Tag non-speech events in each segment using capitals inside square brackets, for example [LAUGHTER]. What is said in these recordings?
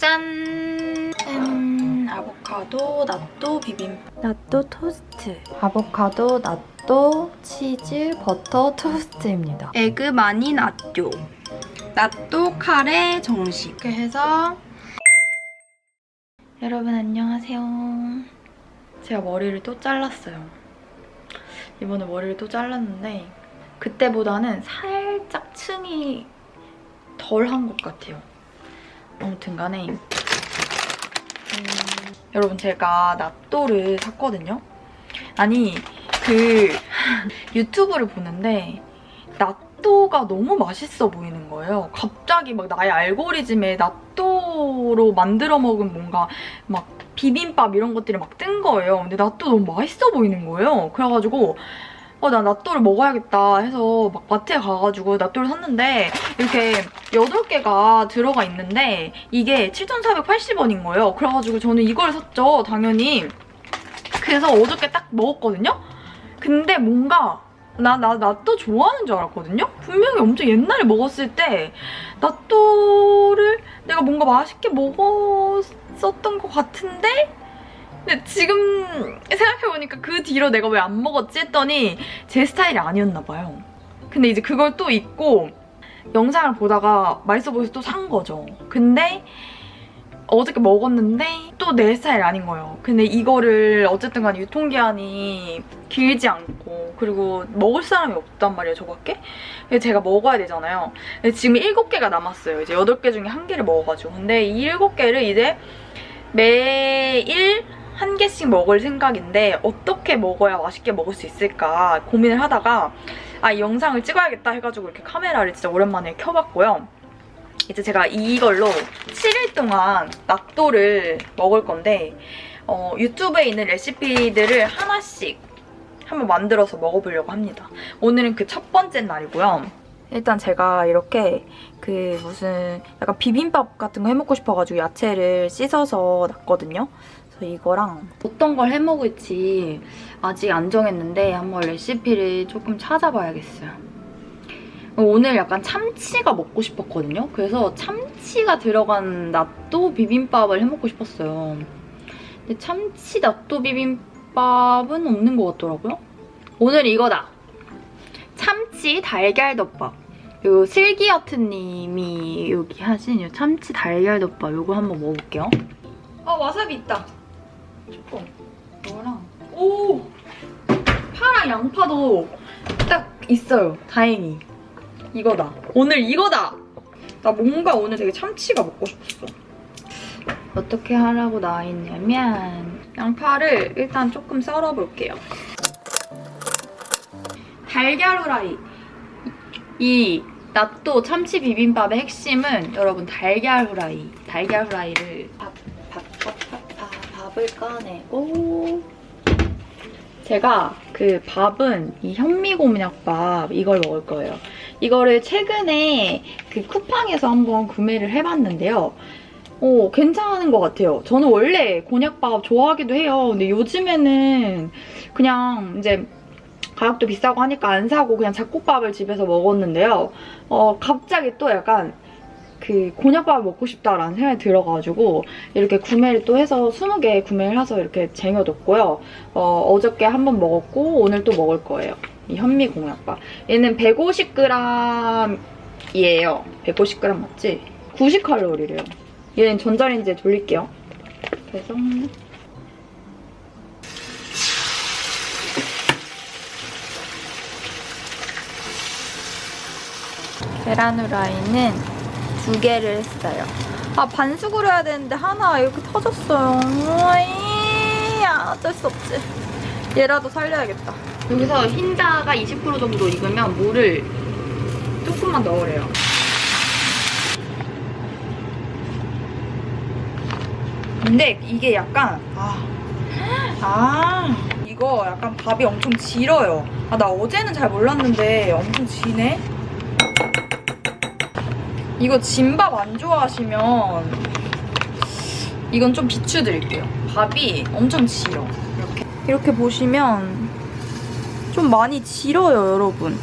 짠! 음, 아보카도, 나또 비빔밥. 나또 토스트. 아보카도, 나또, 치즈, 버터 토스트입니다. 에그 마니 나또. 나또 카레 정식. 이렇게 해서 여러분 안녕하세요. 제가 머리를 또 잘랐어요. 이번에 머리를 또 잘랐는데 그때보다는 살짝 층이 덜 한 것 같아요. 아무튼 간에 음, 여러분 제가 낫또를 샀거든요. 아니 그 [LAUGHS] 유튜브를 보는데 낫또가 너무 맛있어 보이는 거예요. 갑자기 막 나의 알고리즘에 낫또로 만들어 먹은 뭔가 막 비빔밥 이런 것들이 막 뜬 거예요. 근데 낫또 너무 맛있어 보이는 거예요. 그래가지고 어, 나 낫또를 먹어야겠다 해서 막 마트에 가가지고 낫또를 샀는데 이렇게 8개가 들어가 있는데 이게 7,480원인 거예요. 그래가지고 저는 이걸 샀죠, 당연히. 그래서 어저께 딱 먹었거든요? 근데 뭔가 나, 나, 낫또 좋아하는 줄 알았거든요? 분명히 엄청 옛날에 먹었을 때 낫또를 내가 뭔가 맛있게 먹었었던 것 같은데? 근데 지금 생각해보니까 그 뒤로 내가 왜 안 먹었지 했더니 제 스타일이 아니었나 봐요. 근데 이제 그걸 또 잊고 영상을 보다가 맛있어 보여서 또 산 거죠. 근데 어저께 먹었는데 또 내 스타일 아닌 거예요. 근데 이거를 어쨌든 간에 유통기한이 길지 않고 그리고 먹을 사람이 없단 말이에요, 저밖에. 그래서 제가 먹어야 되잖아요. 지금 7개가 남았어요. 이제 8개 중에 한 개를 먹어가지고. 근데 이 7개를 이제 매일 한 개씩 먹을 생각인데 어떻게 먹어야 맛있게 먹을 수 있을까 고민을 하다가 아, 이 영상을 찍어야겠다 해가지고 이렇게 카메라를 진짜 오랜만에 켜봤고요. 이제 제가 이걸로 7일 동안 낫또를 먹을 건데 어, 유튜브에 있는 레시피들을 하나씩 한번 만들어서 먹어보려고 합니다. 오늘은 그 첫 번째 날이고요. 일단 제가 이렇게 그 무슨 약간 비빔밥 같은 거 해먹고 싶어가지고 야채를 씻어서 놨거든요. 그래서 이거랑 어떤 걸 해먹을지 아직 안 정했는데 한번 레시피를 조금 찾아봐야겠어요. 오늘 약간 참치가 먹고 싶었거든요. 그래서 참치가 들어간 낫또 비빔밥을 해먹고 싶었어요. 근데 참치 낫또 비빔밥은 없는 것 같더라고요. 오늘 이거다. 참치 달걀덮밥. 요 슬기여트님이 여기 하신 요 참치 달걀덮밥 요거 한번 먹어볼게요. 아 와사비 있다. 조금 이거랑 오 파랑 양파도 딱 있어요. 다행히 이거다. 오늘 이거다. 나 뭔가 오늘 되게 참치가 먹고 싶었어. 어떻게 하라고 나와 있냐면 양파를 일단 조금 썰어볼게요. 달걀 후라이. 이 낫또 참치 비빔밥의 핵심은 여러분 달걀 후라이. 달걀 후라이를 밥, 밥을 꺼내고 제가 그 밥은 이 현미곤약밥 이걸 먹을 거예요. 이거를 최근에 그 쿠팡에서 한번 구매를 해봤는데요. 오, 괜찮은 것 같아요. 저는 원래 곤약밥 좋아하기도 해요. 근데 요즘에는 그냥 이제 가격도 비싸고 하니까 안 사고 그냥 잡곡밥을 집에서 먹었는데요. 어, 갑자기 또 약간 그 곤약밥을 먹고 싶다라는 생각이 들어가지고 이렇게 구매를 또 해서 20개 구매를 해서 이렇게 쟁여뒀고요. 어, 어저께 한 번 먹었고 오늘 또 먹을 거예요. 이 현미 곤약밥. 얘는 150g이에요. 150g 맞지? 90칼로리래요. 얘는 전자레인지에 돌릴게요. 그래서 계란 후라이는 두 개를 했어요. 아 반숙으로 해야 되는데 하나 이렇게 터졌어요. 아, 어쩔 수 없지. 얘라도 살려야겠다. 여기서 흰자가 20% 정도 익으면 물을 조금만 넣으래요. 근데 이게 약간 아, 아 이거 약간 밥이 엄청 질어요. 아 나 어제는 잘 몰랐는데 엄청 지네. 이거 진밥 안 좋아하시면 이건 좀 비추드릴게요. 밥이 엄청 질어. 이렇게 이렇게 보시면 좀 많이 질어요, 여러분.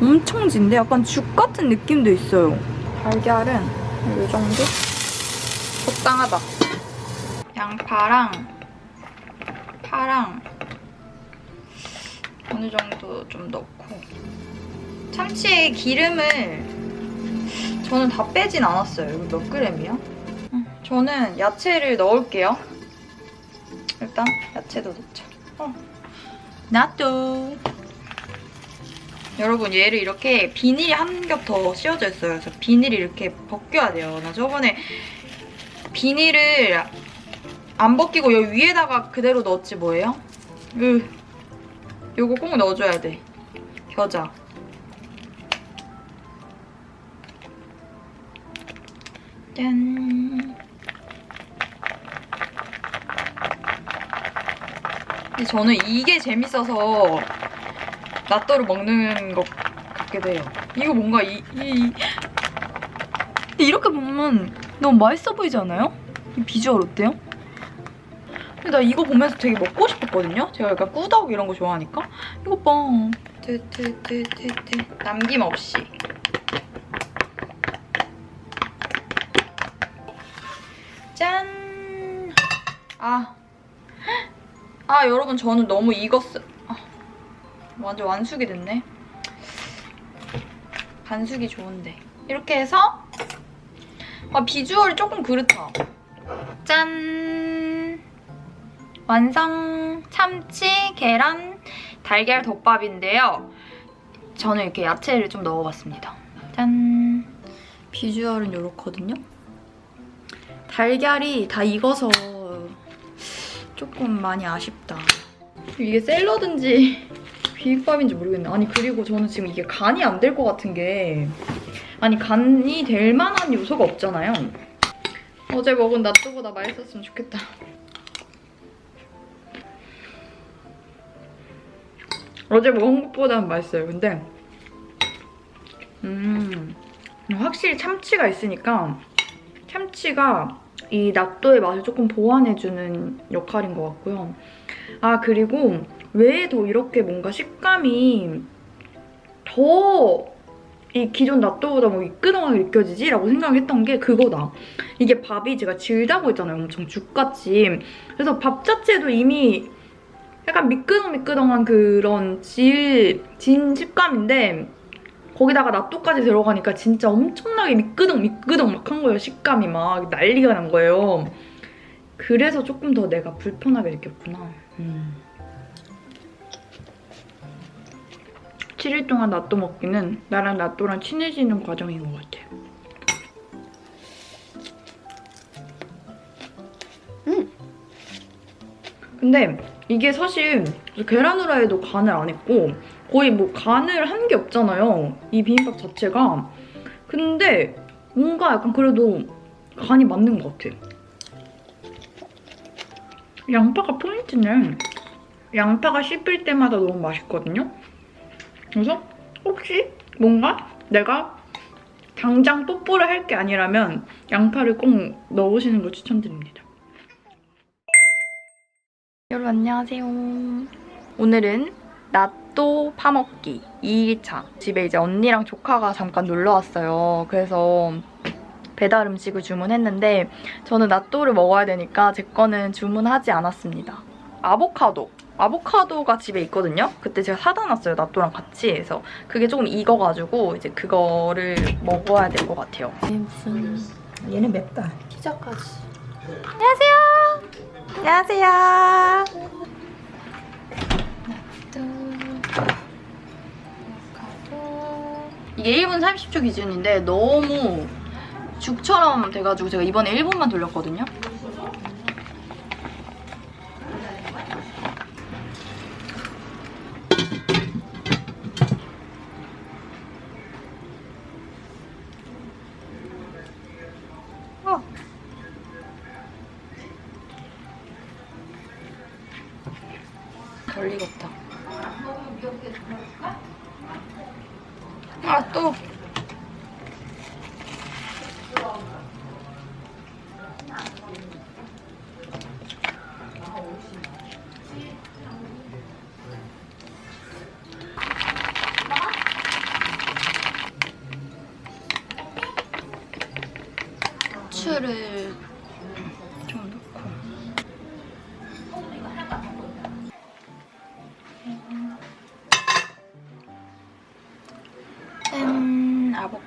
엄청 진데 약간 죽 같은 느낌도 있어요. 달걀은 이 정도? 적당하다. 양파랑 파랑 어느 정도 좀 넣고 참치에 기름을 저는 다 빼진 않았어요. 이거 몇 그램이야? 음, 저는 야채를 넣을게요. 일단 야채도 넣자. 어. 나또 여러분 얘를 이렇게 비닐이 한 겹 더 씌워져 있어요. 그래서 비닐이 이렇게 벗겨야 돼요. 나 저번에 비닐을 안 벗기고 여기 위에다가 그대로 넣었지 뭐예요? 으, 요거 꼭 넣어줘야 돼. 겨자. 짠. 근데 저는 이게 재밌어서 나또를 먹는 것 같기도 해요. 이거 뭔가 이, 이 근데 이렇게 보면 너무 맛있어 보이지 않아요? 이 비주얼 어때요? 근데 나 이거 보면서 되게 먹고 싶었거든요? 제가 약간 꾸덕 이런 거 좋아하니까. 이거 봐. 트트트트트 남김없이. 짠! 아. 아, 여러분, 저는 너무 익었어. 아, 완전 완숙이 됐네. 반숙이 좋은데. 이렇게 해서 아, 비주얼이 조금 그렇다. 짠! 완성! 참치, 계란, 달걀 덮밥인데요. 저는 이렇게 야채를 좀 넣어봤습니다. 짠! 비주얼은 이렇거든요. 달걀이 다 익어서 조금 많이 아쉽다. 이게 샐러드인지 비빔밥인지 모르겠네. 아니 그리고 저는 지금 이게 간이 안 될 것 같은 게 아니 간이 될 만한 요소가 없잖아요. 어제 먹은 나또보다 맛있었으면 좋겠다. 어제 먹은 것보다는 맛있어요. 근데 음 확실히 참치가 있으니까 참치가 이 나또의 맛을 조금 보완해주는 역할인 것 같고요. 아 그리고 왜 더 이렇게 뭔가 식감이 더 이 기존 나또보다 뭐 미끄덩하게 느껴지지? 라고 생각했던 게 그거다. 이게 밥이 제가 질다고 했잖아요. 엄청 죽같이. 그래서 밥 자체도 이미 약간 미끄덩미끄덩한 그런 질, 진 식감인데 거기다가 나또까지 들어가니까 진짜 엄청나게 미끄덩 미끄덩 막 한 거예요. 식감이 막 난리가 난 거예요. 그래서 조금 더 내가 불편하게 느꼈구나. 음. 7일 동안 나또 먹기는 나랑 나또랑 친해지는 과정인 것 같아. 음. 근데 이게 사실 계란 후라이도 간을 안 했고 거의 뭐 간을 한 게 없잖아요. 이 비빔밥 자체가. 근데 뭔가 약간 그래도 간이 맞는 것 같아. 양파가 포인트네. 양파가 씹힐 때마다 너무 맛있거든요. 그래서 혹시 뭔가 내가 당장 뽀뽀를 할 게 아니라면 양파를 꼭 넣으시는 걸 추천드립니다. 여러분 안녕하세요. 오늘은 나또 파먹기 2일차. 집에 이제 언니랑 조카가 잠깐 놀러 왔어요. 그래서 배달 음식을 주문했는데 저는 나또를 먹어야 되니까 제 거는 주문하지 않았습니다. 아보카도. 아보카도가 집에 있거든요. 그때 제가 사다 놨어요. 나또랑 같이. 그래서 그게 조금 익어가지고 이제 그거를 먹어야 될 것 같아요. 무슨 얘는 맵다. 피자까지. 안녕하세요. 안녕하세요. 이게 1분 30초 기준인데 너무 죽처럼 돼가지고 제가 이번에 1분만 돌렸거든요.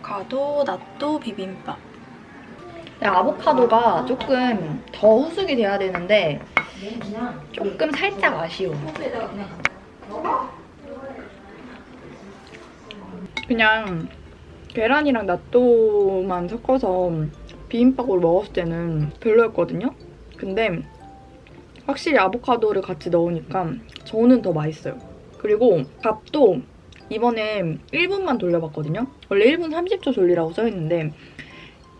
아보카도 나또 비빔밥. 아보카도가 조금 더 후숙이 돼야 되는데 조금 살짝 아쉬워. 그냥 계란이랑 나또만 섞어서 비빔밥으로 먹었을 때는 별로였거든요. 근데 확실히 아보카도를 같이 넣으니까 저는 더 맛있어요. 그리고 밥도 이번에 1분만 돌려봤거든요. 원래 1분 30초 돌리라고 써있는데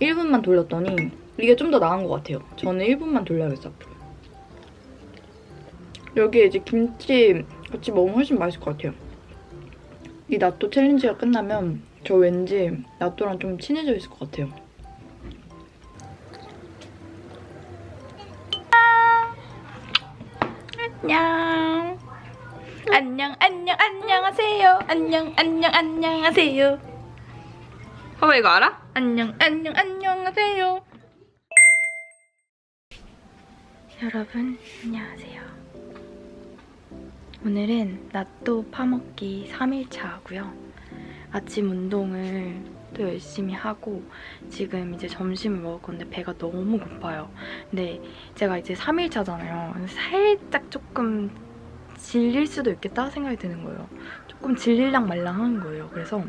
1분만 돌렸더니 이게 좀 더 나은 것 같아요. 저는 1분만 돌려야겠어. 여기에 이제 김치 같이 먹으면 훨씬 맛있을 것 같아요. 이 나또 챌린지가 끝나면 저 왠지 나또랑 좀 친해져 있을 것 같아요. 안녕. 안녕, 안녕, 안녕하세요. 안녕, 안녕, 안녕하세요. 봐봐, 이거 알아? 안녕, 안녕, 안녕하세요. 여러분, 안녕하세요. 오늘은 나또 파먹기 3일차 하고요. 아침 운동을 또 열심히 하고 지금 이제 점심을 먹을 건데 배가 너무 고파요. 근데 제가 이제 3일차잖아요. 살짝 조금 질릴 수도 있겠다 생각이 드는 거예요. 조금 질릴랑 말랑한 거예요. 그래서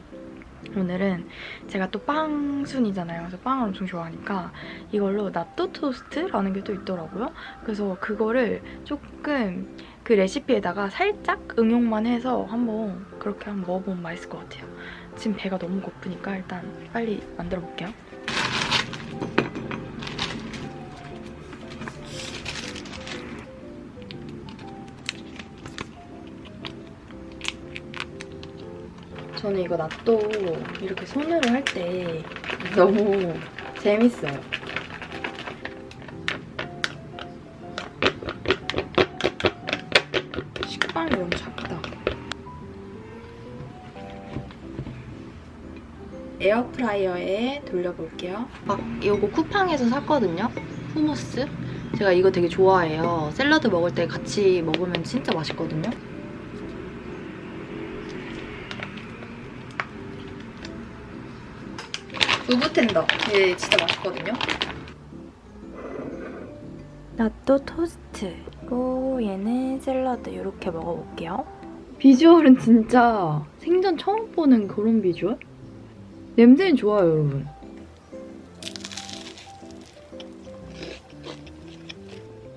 오늘은 제가 또 빵순이잖아요. 그래서 빵을 엄청 좋아하니까 이걸로 나또 토스트라는 게 또 있더라고요. 그래서 그거를 조금 그 레시피에다가 살짝 응용만 해서 한번 그렇게 한번 먹어보면 맛있을 것 같아요. 지금 배가 너무 고프니까 일단 빨리 만들어 볼게요. 저는 이거 낫또 이렇게 손으로 할 때 너무 재밌어요. 식빵이 너무 작다. 에어프라이어에 돌려볼게요. 아, 이거 쿠팡에서 샀거든요. 후무스. 제가 이거 되게 좋아해요. 샐러드 먹을 때 같이 먹으면 진짜 맛있거든요. 우브텐더. 얘 진짜 맛있거든요. 나또 토스트고 얘는 샐러드 이렇게 먹어볼게요. 비주얼은 진짜 생전 처음 보는 그런 비주얼? 냄새는 좋아요, 여러분.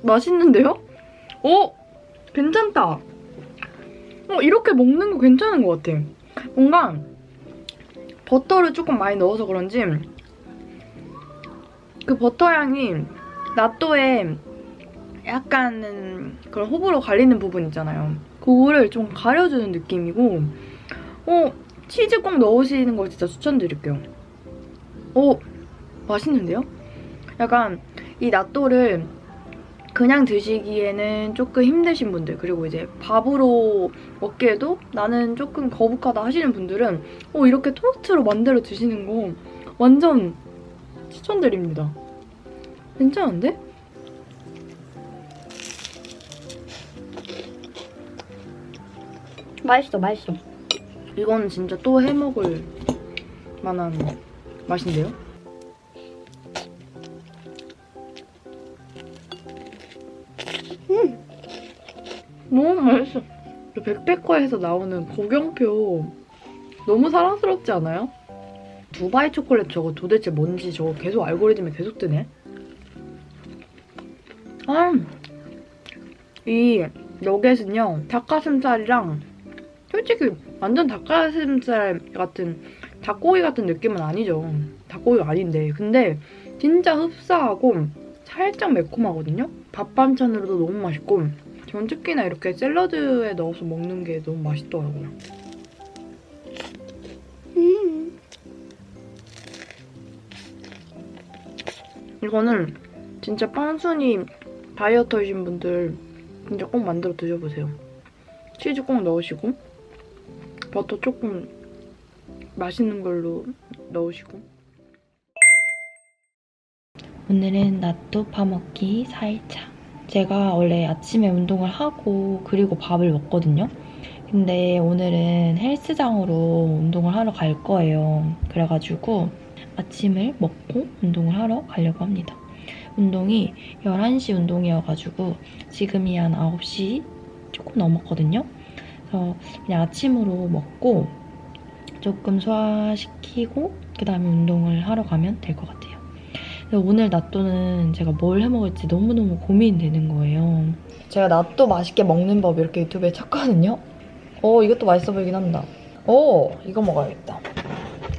맛있는데요? 오! 괜찮다. 어, 이렇게 먹는 거 괜찮은 것 같아. 뭔가 버터를 조금 많이 넣어서 그런지 그 버터 향이 나또에 약간 그런 호불호 갈리는 부분 있잖아요. 그거를 좀 가려주는 느낌이고 어 치즈 꼭 넣으시는 걸 진짜 추천드릴게요. 오 맛있는데요? 약간 이 나또를 그냥 드시기에는 조금 힘드신 분들 그리고 이제 밥으로 먹기에도 나는 조금 거북하다 하시는 분들은 어, 이렇게 토스트로 만들어 드시는 거 완전 추천드립니다. 괜찮은데? 맛있어, 맛있어. 이건 진짜 또 해먹을 만한 맛인데요? 그 백패커에서 나오는 고경표 너무 사랑스럽지 않아요? 두바이 초콜릿 저거 도대체 뭔지 저거 계속 알고리즘에 계속 뜨네. 아, 이 너겟은요 닭가슴살이랑 솔직히 완전 닭가슴살 같은 닭고기 같은 느낌은 아니죠. 닭고기가 아닌데 근데 진짜 흡사하고 살짝 매콤하거든요. 밥 반찬으로도 너무 맛있고 전 특히나 이렇게 샐러드에 넣어서 먹는 게 너무 맛있더라고요. 음. 이거는 진짜 빵순이 다이어터이신 분들 진짜 꼭 만들어 드셔보세요. 치즈 꼭 넣으시고 버터 조금 맛있는 걸로 넣으시고 오늘은 낫또 파먹기 4일차 제가 원래 아침에 운동을 하고 그리고 밥을 먹거든요. 근데 오늘은 헬스장으로 운동을 하러 갈 거예요. 그래가지고 아침을 먹고 운동을 하러 가려고 합니다. 운동이 11시 운동이어가지고 지금이 한 9시 조금 넘었거든요. 그래서 그냥 아침으로 먹고 조금 소화시키고 그 다음에 운동을 하러 가면 될 것 같아요. 오늘 나또는 제가 뭘 해먹을지 너무너무 고민되는 거예요. 제가 나또 맛있게 먹는 법 이렇게 유튜브에 찾거든요. 어, 이것도 맛있어 보이긴 한다. 오, 이거 먹어야겠다.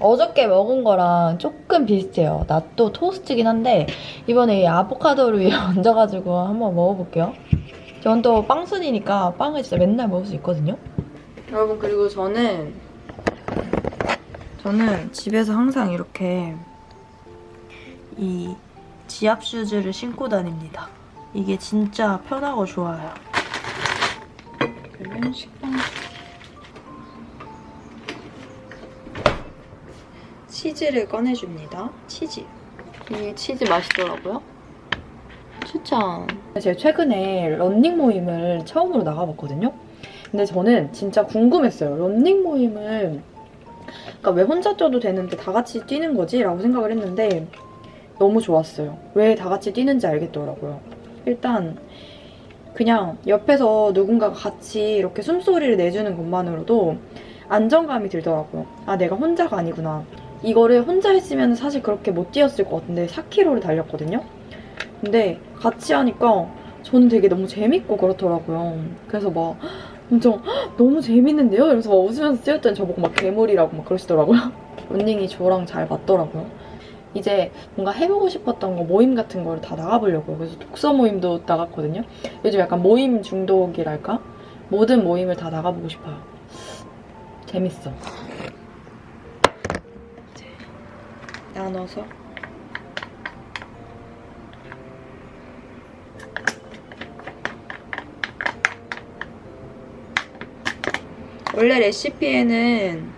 어저께 먹은 거랑 조금 비슷해요. 나또 토스트긴 한데 이번에 이 아보카도를 위에 [LAUGHS] 얹어가지고 한번 먹어볼게요. 전 또 빵순이니까 빵을 진짜 맨날 먹을 수 있거든요. 여러분 그리고 저는 저는 집에서 항상 이렇게 이 지압 슈즈를 신고 다닙니다. 이게 진짜 편하고 좋아요. 식빵 치즈를 꺼내줍니다. 치즈. 이 치즈 맛있더라고요. 추천. 제가 최근에 런닝 모임을 처음으로 나가봤거든요. 근데 저는 진짜 궁금했어요. 런닝 모임을 그러니까 왜 혼자 뛰어도 되는데 다 같이 뛰는 거지? 라고 생각을 했는데 너무 좋았어요. 왜 다 같이 뛰는지 알겠더라고요. 일단 그냥 옆에서 누군가가 같이 이렇게 숨소리를 내주는 것만으로도 안정감이 들더라고요. 아, 내가 혼자가 아니구나. 이거를 혼자 했으면 사실 그렇게 못 뛰었을 것 같은데 4km를 달렸거든요. 근데 같이 하니까 저는 되게 너무 재밌고 그렇더라고요. 그래서 막 엄청 "헉, 너무 재밌는데요? 이러면서 막 웃으면서 뛰었더니 저보고 막 괴물이라고 막 그러시더라고요. [LAUGHS] 런닝이 저랑 잘 맞더라고요. 이제 뭔가 해보고 싶었던 거 모임 같은 거를 다 나가보려고요. 그래서 독서 모임도 나갔거든요. 요즘 약간 모임 중독이랄까? 모든 모임을 다 나가보고 싶어요. 재밌어. 이제 나눠서 원래 레시피에는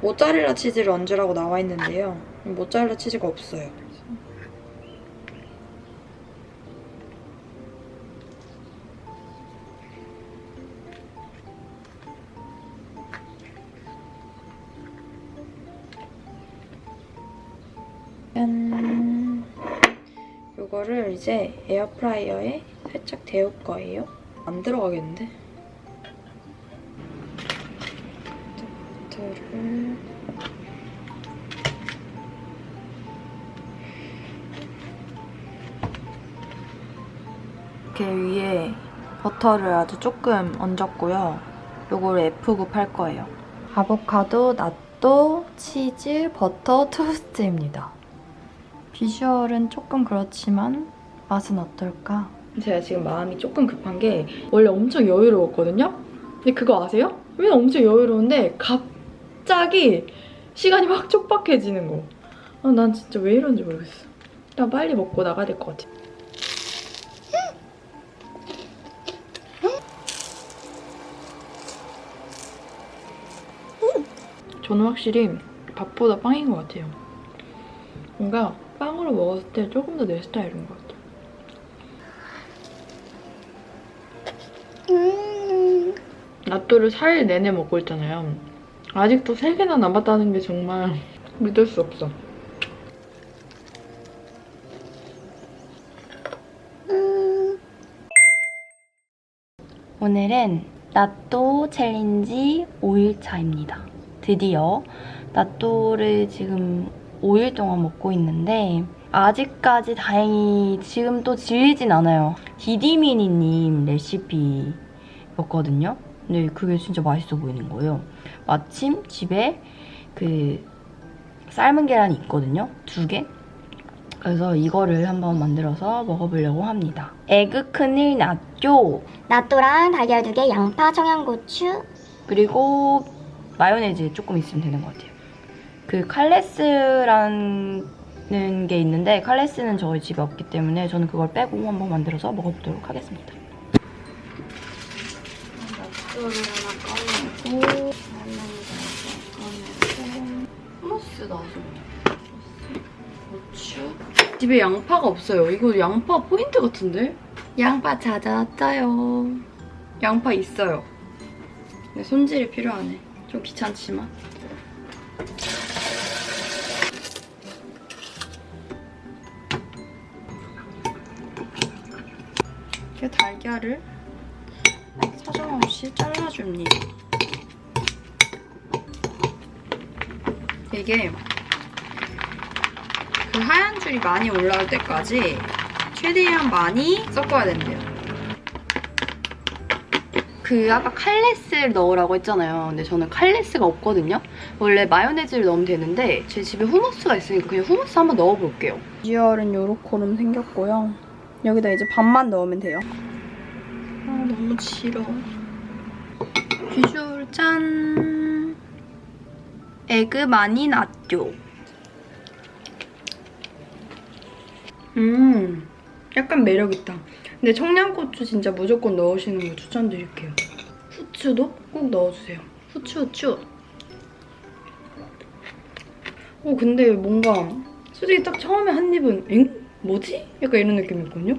모짜렐라 치즈를 얹으라고 나와 있는데요. 모짜렐라 치즈가 없어요. 짠. 이거를 이제 에어프라이어에 살짝 데울 거예요. 안 들어가겠는데? 버터를 아주 조금 얹었고요. 요거를 F굽 할 거예요. 아보카도, 나또, 치즈, 버터, 토스트입니다. 비주얼은 조금 그렇지만 맛은 어떨까? 제가 지금 마음이 조금 급한 게 원래 엄청 여유로웠거든요? 근데 그거 아세요? 맨날 엄청 여유로운데 갑자기 시간이 확 촉박해지는 거. 아, 난 진짜 왜 이런지 모르겠어. 일단 빨리 먹고 나가야 될 것 같아. 저는 확실히 밥보다 빵인 것 같아요. 뭔가 빵으로 먹었을 때 조금 더 내 스타일인 것 같아요. 나또를 4일 내내 먹고 있잖아요. 아직도 3개나 남았다는 게 정말 믿을 수 없어. 오늘은 나또 챌린지 5일차입니다. 드디어 나또를 지금 5일 동안 먹고 있는데 아직까지 다행히 지금 또 질리진 않아요. 디디미니님 레시피였거든요. 근데 그게 진짜 맛있어 보이는 거예요. 마침 집에 그 삶은 계란이 있거든요. 두 개. 그래서 이거를 한번 만들어서 먹어보려고 합니다. 에그 크닐 나쪼 나또랑 달걀 두 개, 양파, 청양고추. 그리고 마요네즈 조금 있으면 되는 것 같아요. 그 칼레스라는 게 있는데 칼레스는 저희 집에 없기 때문에 저는 그걸 빼고 한번 만들어서 먹어보도록 하겠습니다. 낫또를 하나 꺼내고 hummus 넣어줍니다. 고추. 집에 양파가 없어요. 이거 양파 포인트 같은데? 양파 찾았어요. 양파 있어요. 근데 손질이 필요하네. 좀 귀찮지만. 이렇게 달걀을 사정없이 잘라줍니다. 이게 그 하얀 줄이 많이 올라올 때까지 최대한 많이 섞어야 된대요. 그 아까 칼레스를 넣으라고 했잖아요. 근데 저는 칼레스가 없거든요. 원래 마요네즈를 넣으면 되는데 제 집에 후무스가 있으니까 그냥 후무스 한번 넣어볼게요. 비주얼은 요렇게름 생겼고요. 여기다 이제 밥만 넣으면 돼요. 아 너무 싫어. 비주얼 짠. 에그 많이 났죠. 음, 약간 매력있다. 근데 청양고추 진짜 무조건 넣으시는 거 추천드릴게요. 후추도 꼭 넣어주세요. 후추, 후추. 오, 근데 뭔가 솔직히 딱 처음에 한 입은 엥? 뭐지? 약간 이런 느낌이었거든요?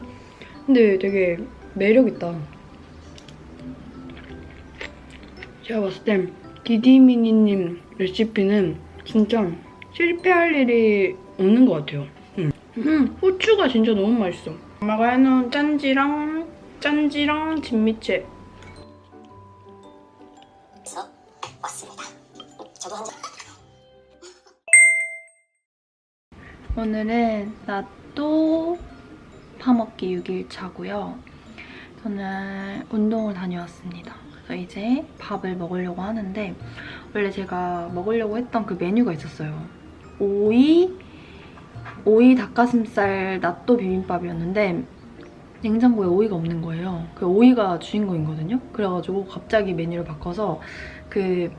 근데 되게 매력있다. 제가 봤을 땐 디디미니님 레시피는 진짜 실패할 일이 없는 것 같아요. 음. 음, 후추가 진짜 너무 맛있어. 엄마가 해놓은 짠지랑 짠지랑 진미채. 왔습니다. 저도 한 잔. 오늘은 나또 파먹기 6일차고요. 저는 운동을 다녀왔습니다. 그래서 이제 밥을 먹으려고 하는데 원래 제가 먹으려고 했던 그 메뉴가 있었어요. 오이, 오이 닭가슴살 낫또 비빔밥이었는데 냉장고에 오이가 없는 거예요. 그 오이가 주인공이거든요. 그래가지고 갑자기 메뉴를 바꿔서 그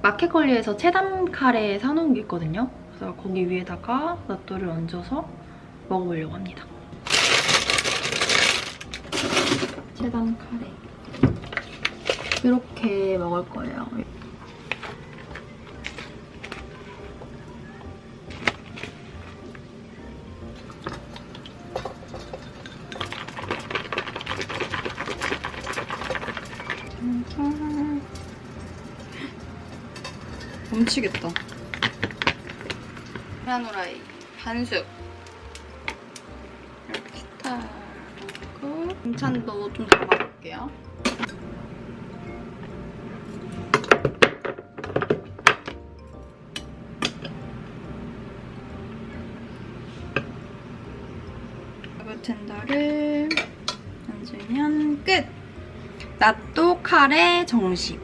마켓컬리에서 체담 카레 사놓은 게 있거든요. 그래서 거기 위에다가 낫또를 얹어서 먹어보려고 합니다. 체담 카레. 이렇게 먹을 거예요. 멈추겠다. 계란후라이 반숙 이렇게 딱 넣고 반찬도 좀 담아볼게요. 바텐더를 얹으면 끝! 낫또 카레 정식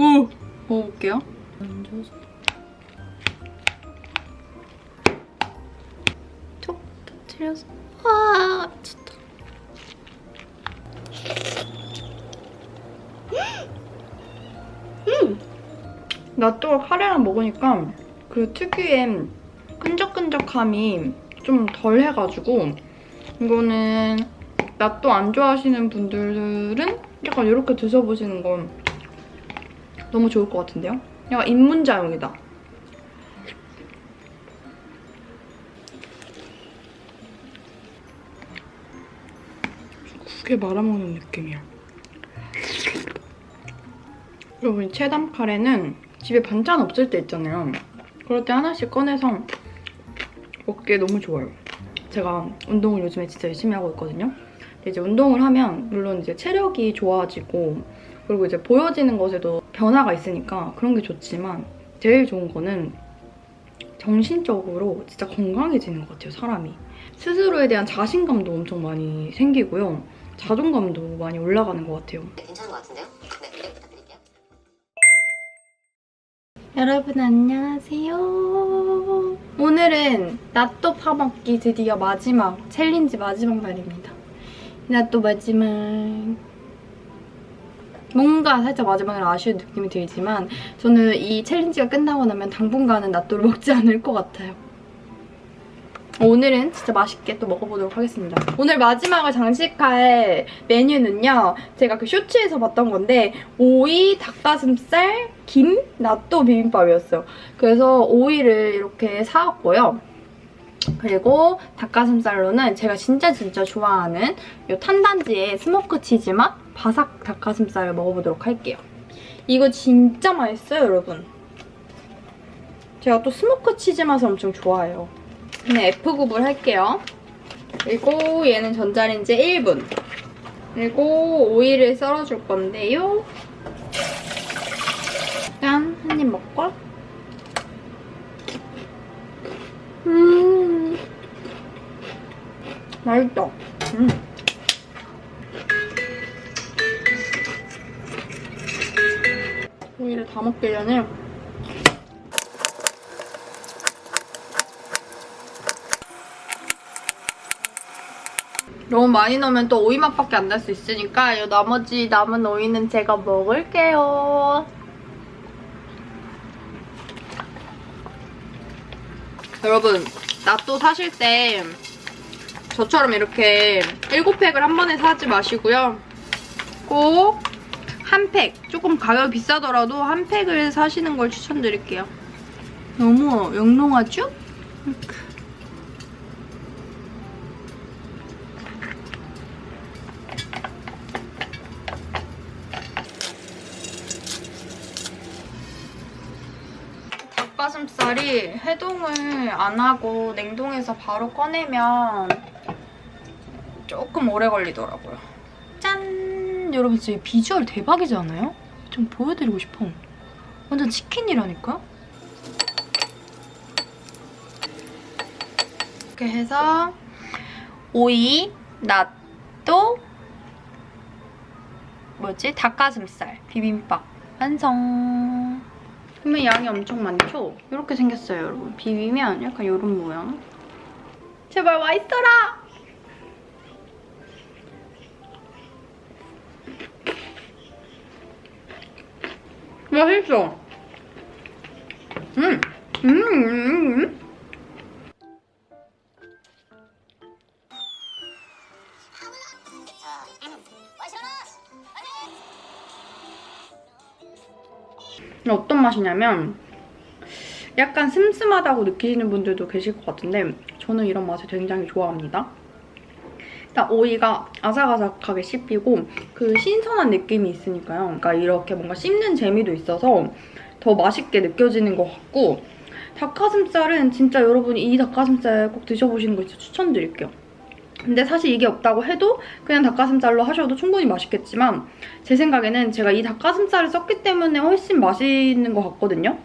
오! 먹어볼게요. 얹어서 톡 터트려서 와 미쳤다. 음! 나또 카레랑 먹으니까 그 특유의 끈적끈적함이 좀 덜 해가지고 이거는 나또 안 좋아하시는 분들은 약간 이렇게 드셔보시는 건 너무 좋을 것 같은데요? 약간 입문자용이다. 국에 말아먹는 느낌이야. 여러분 체담 카레는 집에 반찬 없을 때 있잖아요. 그럴 때 하나씩 꺼내서 먹기에 너무 좋아요. 제가 운동을 요즘에 진짜 열심히 하고 있거든요. 이제 운동을 하면 물론 이제 체력이 좋아지고 그리고 이제 보여지는 것에도 변화가 있으니까 그런 게 좋지만 제일 좋은 거는 정신적으로 진짜 건강해지는 것 같아요, 사람이. 스스로에 대한 자신감도 엄청 많이 생기고요. 자존감도 많이 올라가는 것 같아요. 괜찮은 것 같은데요? 네, 기대 부탁드릴게요. 여러분 안녕하세요. 오늘은 나또 파먹기 드디어 마지막 챌린지 마지막 날입니다. 나또 마지막 뭔가 살짝 마지막이라 아쉬운 느낌이 들지만 저는 이 챌린지가 끝나고 나면 당분간은 나또를 먹지 않을 것 같아요. 오늘은 진짜 맛있게 또 먹어보도록 하겠습니다. 오늘 마지막을 장식할 메뉴는요. 제가 그 쇼츠에서 봤던 건데 오이, 닭가슴살, 김, 나또 비빔밥이었어요. 그래서 오이를 이렇게 사왔고요. 그리고 닭가슴살로는 제가 진짜 진짜 좋아하는 이 탄단지의 스모크 치즈 맛 바삭 닭가슴살을 먹어보도록 할게요. 이거 진짜 맛있어요, 여러분. 제가 또 스모크 치즈 맛을 엄청 좋아해요. 그냥 F굽을 할게요. 그리고 얘는 전자레인지 1분. 그리고 오이를 썰어줄 건데요. 일단 한 입 먹고. 음. 맛있다. 음. 오이를 다 먹기 전에 너무 많이 넣으면 또 오이 맛밖에 안 날 수 있으니까 이 나머지 남은 오이는 제가 먹을게요. 여러분, 나 또 사실 때 저처럼 이렇게 7팩을 한 번에 사지 마시고요. 꼭 한 팩, 조금 가격이 비싸더라도 한 팩을 사시는 걸 추천드릴게요. 너무 영롱하죠? 닭가슴살이 해동을 안 하고 냉동해서 바로 꺼내면 조금 오래 걸리더라고요. 짠! 여러분 진짜 이 비주얼 대박이지 않아요? 좀 보여드리고 싶어. 완전 치킨이라니까? 이렇게 해서 오이, 낫또, 뭐지? 닭가슴살, 비빔밥 완성! 그러면 양이 엄청 많죠? 이렇게 생겼어요, 여러분. 비비면 약간 이런 모양. 제발 와 있어라! 맛있어. 음, 음, 음, 음. 어떤 맛이냐면 약간 슴슴하다고 느끼시는 분들도 계실 것 같은데 저는 이런 맛을 굉장히 좋아합니다. 일단 오이가 아삭아삭하게 씹히고 그 신선한 느낌이 있으니까요. 그러니까 이렇게 뭔가 씹는 재미도 있어서 더 맛있게 느껴지는 것 같고 닭가슴살은 진짜 여러분이 이 닭가슴살 꼭 드셔보시는 거 진짜 추천드릴게요. 근데 사실 이게 없다고 해도 그냥 닭가슴살로 하셔도 충분히 맛있겠지만 제 생각에는 제가 이 닭가슴살을 썼기 때문에 훨씬 맛있는 것 같거든요.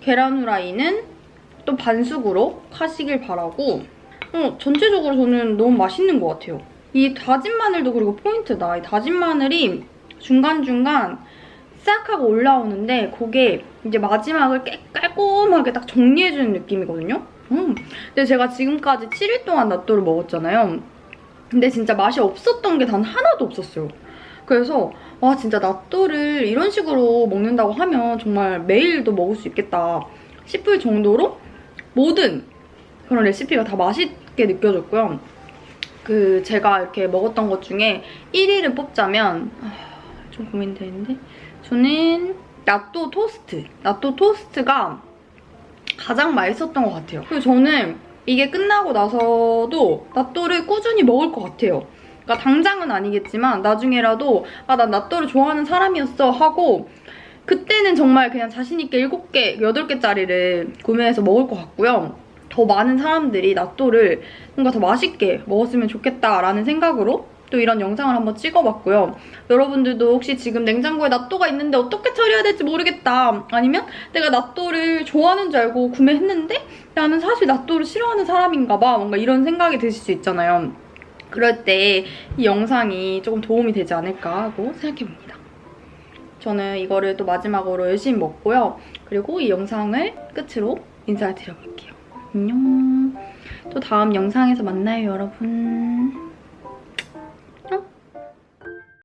계란 후라이는 또 반숙으로 하시길 바라고 어, 전체적으로 저는 너무 맛있는 것 같아요. 이 다진 마늘도 그리고 포인트다. 이 다진 마늘이 중간중간 싹 하고 올라오는데 그게 이제 마지막을 깨, 깔끔하게 딱 정리해주는 느낌이거든요. 음. 근데 제가 지금까지 7일 동안 낫또를 먹었잖아요. 근데 진짜 맛이 없었던 게 단 하나도 없었어요. 그래서 와 진짜 낫또를 이런 식으로 먹는다고 하면 정말 매일도 먹을 수 있겠다 싶을 정도로 모든 그런 레시피가 다 맛 있게 느껴졌고요. 그 제가 이렇게 먹었던 것 중에 1위를 뽑자면 아, 좀 고민되는데 저는 나또 토스트. 나또 토스트가 가장 맛있었던 것 같아요. 그리고 저는 이게 끝나고 나서도 나또를 꾸준히 먹을 것 같아요. 그러니까 당장은 아니겠지만 나중에라도 아, 난 나또를 좋아하는 사람이었어 하고 그때는 정말 그냥 자신 있게 7개, 8개짜리를 구매해서 먹을 것 같고요. 더 많은 사람들이 나또를 뭔가 더 맛있게 먹었으면 좋겠다라는 생각으로 또 이런 영상을 한번 찍어봤고요. 여러분들도 혹시 지금 냉장고에 낫또가 있는데 어떻게 처리해야 될지 모르겠다. 아니면 내가 낫또를 좋아하는 줄 알고 구매했는데 나는 사실 낫또를 싫어하는 사람인가 봐. 뭔가 이런 생각이 드실 수 있잖아요. 그럴 때 이 영상이 조금 도움이 되지 않을까 하고 생각해봅니다. 저는 이거를 또 마지막으로 열심히 먹고요. 그리고 이 영상을 끝으로 인사를 드려볼게요. 안녕. 또 다음 영상에서 만나요, 여러분.